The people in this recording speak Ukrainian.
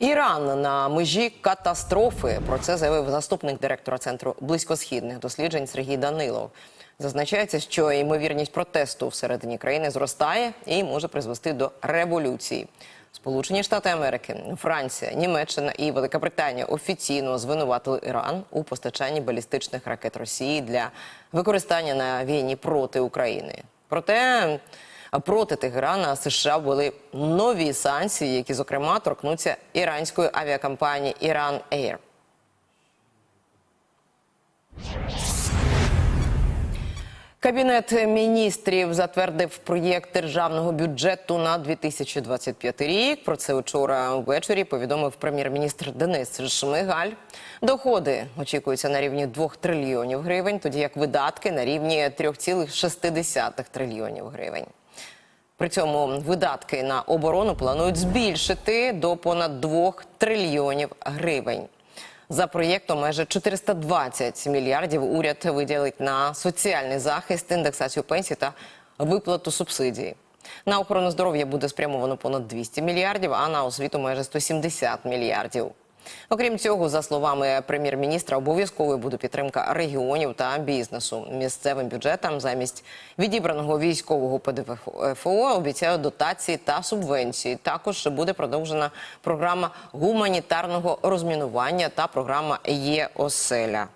Іран на межі катастрофи. Про це заявив заступник директора центру близькосхідних досліджень Сергій Данилов. Зазначається, що ймовірність протесту всередині країни зростає і може призвести до революції. Сполучені Штати Америки, Франція, Німеччина і Велика Британія офіційно звинуватили Іран у постачанні балістичних ракет Росії для використання на війні проти України. Проте проти Тегерана США ввели нові санкції, які зокрема торкнуться іранської авіакомпанії Iran Air. Кабінет міністрів затвердив проєкт державного бюджету на 2025 рік. Про це вчора ввечері повідомив прем'єр-міністр Денис Шмигаль. Доходи очікуються на рівні 2 трильйонів гривень, тоді як видатки на рівні 3,6 трильйонів гривень. При цьому видатки на оборону планують збільшити до понад 2 трильйонів гривень. За проєктом майже 420 мільярдів уряд виділить на соціальний захист, індексацію пенсій та виплату субсидій. На охорону здоров'я буде спрямовано понад 200 мільярдів, а на освіту майже 170 мільярдів. Окрім цього, за словами прем'єр-міністра, обов'язковою буде підтримка регіонів та бізнесу. Місцевим бюджетам замість відібраного військового ПДФО обіцяють дотації та субвенції. Також буде продовжена програма гуманітарного розмінування та програма Є оселя.